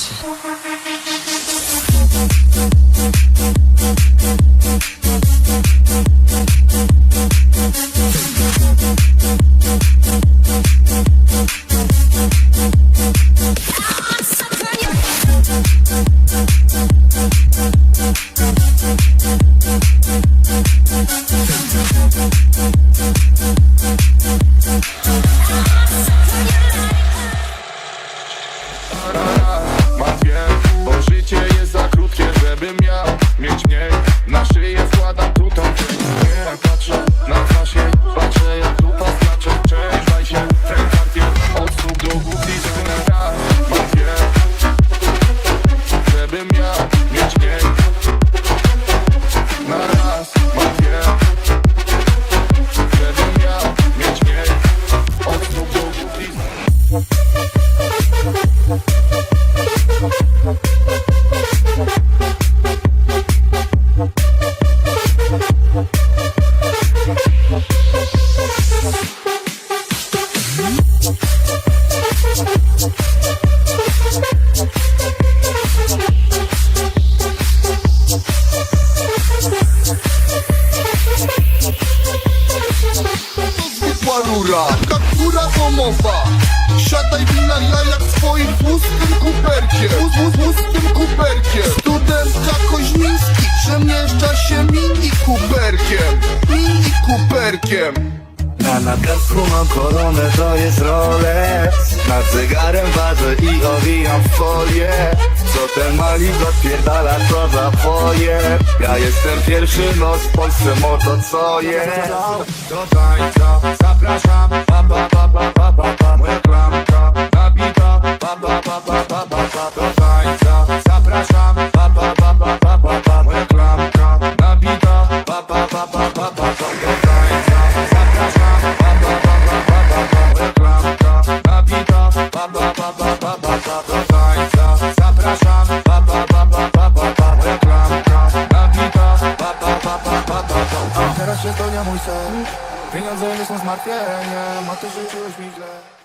parti. bym ja mieć pięć Na raz ma dwie Gdybym ja mieć pięć Od stóp do Thank i zwykła rura Kaptura domowa Siadaj wina ja jak swoim pustym kuperkiem. Pust, pust, pustym kuperkiem. Studentka Koźmiński Przemieszcza się mini kuperkiem. Mini kuperkiem. Na nadgarstku mam koronę, to jest Rolex zegarem ważę i owijam w folię Co ten malik odpierdala, co za foje Ja jestem pierwszy nos w Polsce, moto co jest Do tańca zapraszam Pa pa pa pa pa pa pa Moja klamka nabita Pa pa pa pa pa pa pa Do tańca zapraszam Pa pa pa pa pa pa pa Moja klamka nabita pa pa pa pa pa pa Do tańca zapraszam mój sen. Pieniądze nie są zmartwieniem A ty życzyłeś mi źle